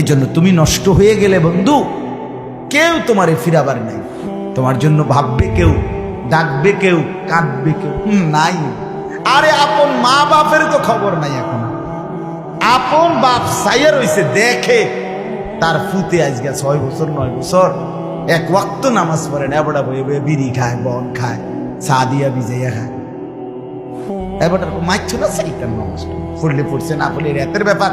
এই জন্য তুমি নষ্ট হয়ে গেলে বন্ধু, কেউ তোমারে ফিরাবার নাই। তোমার জন্য ভাববে কেউ, ডাকবে কেউ, কাঁদবে কেউ নাই। আরে আপন মা বাপের তো খবর নাই এখন। আপন বাপ সাইয়া রইছে, দেখে তার ফুতে আজকে ছয় বছর, নয় বছর। এক ওয়াক্ত নামাজ পড়ে না বয়ে বয়ে বিড়ি খায়, বন খায়, চা দিয়া ভিজাইয়া খায়। এবার মাইছ না সাইটার নামাজ। পড়লে পড়ছে না পড়লে রাতের ব্যাপার।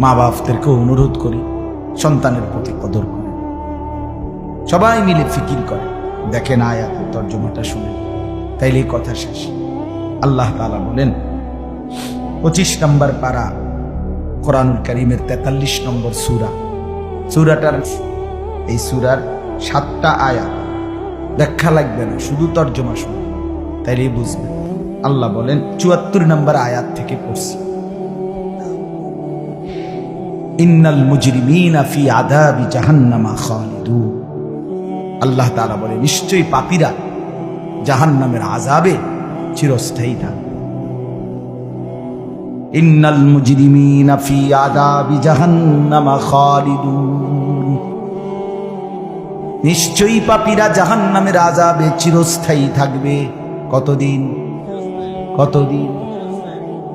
মা বাপদেরকে অনুরোধ করি, সন্তানের প্রতি কদর করে। সবাই মিলে ফিকির করে। দেখেন আয়াত তর্জমাটা শুনে। তাইলে কথা শেষ। আল্লাহ তাআলা বলেন, পঁচিশ নম্বর পারা কোরআনুল করিমের তেতাল্লিশ নম্বর সুরা। সুরাটার, এই সুরার সাতটা আয়াত। ব্যাখ্যা লাগবে না, শুধু তর্জমা শুনে। তাইলেই বুঝবেন। আল্লাহ বলেন, চুয়াত্তর নম্বর আয়াত থেকে পড়ছি। ইন্নাল মুজরিমিনা জাহান্নামা খালিদুন আল্লাহ তাআলা বলে, নিশ্চয়ই পাপীরা জাহান্নামের আযাবে চিরস্থায়ী থাকবে ইন্নাল মুজরিমিনা ফি আদাবি জাহান্নামা খালিদুন নিশ্চয়ই পাপীরা জাহান্নামের আযাবে চিরস্থায়ী থাকবে। কতদিন? কতদিন?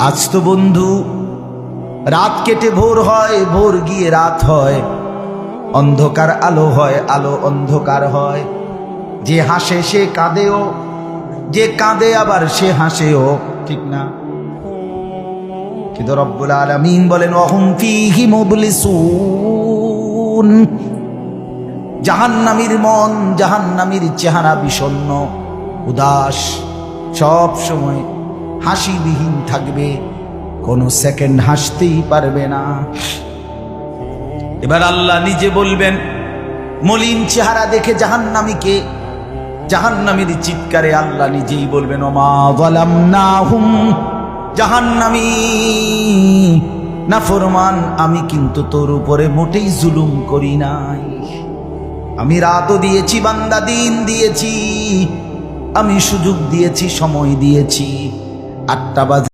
আজ তো বন্ধু, রাত কেটে ভোর হয়, ভোর গিয়ে রাত হয়। অন্ধকার আলো হয়, আলো অন্ধকার হয়। যে হাসে সে কাঁদেও, যে কাঁদে আবার সে হাসেও, ঠিক না? কিন্তু রব্বুল আলামিন বলেন অহম ফিহি মুবলিসুন। জাহান্নামীর মন, জাহান্নামীর চেহারা বিষণ্ণ, উদাস, সব সময় হাসিবিহীন থাকবে, কোনো সেকেন্ড হাসতেই পারবে না। এবার আল্লাহ নিজে বলবেন, মলিন চেহারা দেখে জাহান্নামীকে, জাহান্নামীর চিৎকারে আল্লাহ নিজেই বলবেন, ওমা আমি কিন্তু তোর উপরে মোটেই জুলুম করি নাই। আমি রাতও দিয়েছি, বান্দা দিন দিয়েছি, আমি সুযোগ দিয়েছি, সময় দিয়েছি। আটটা বাজে।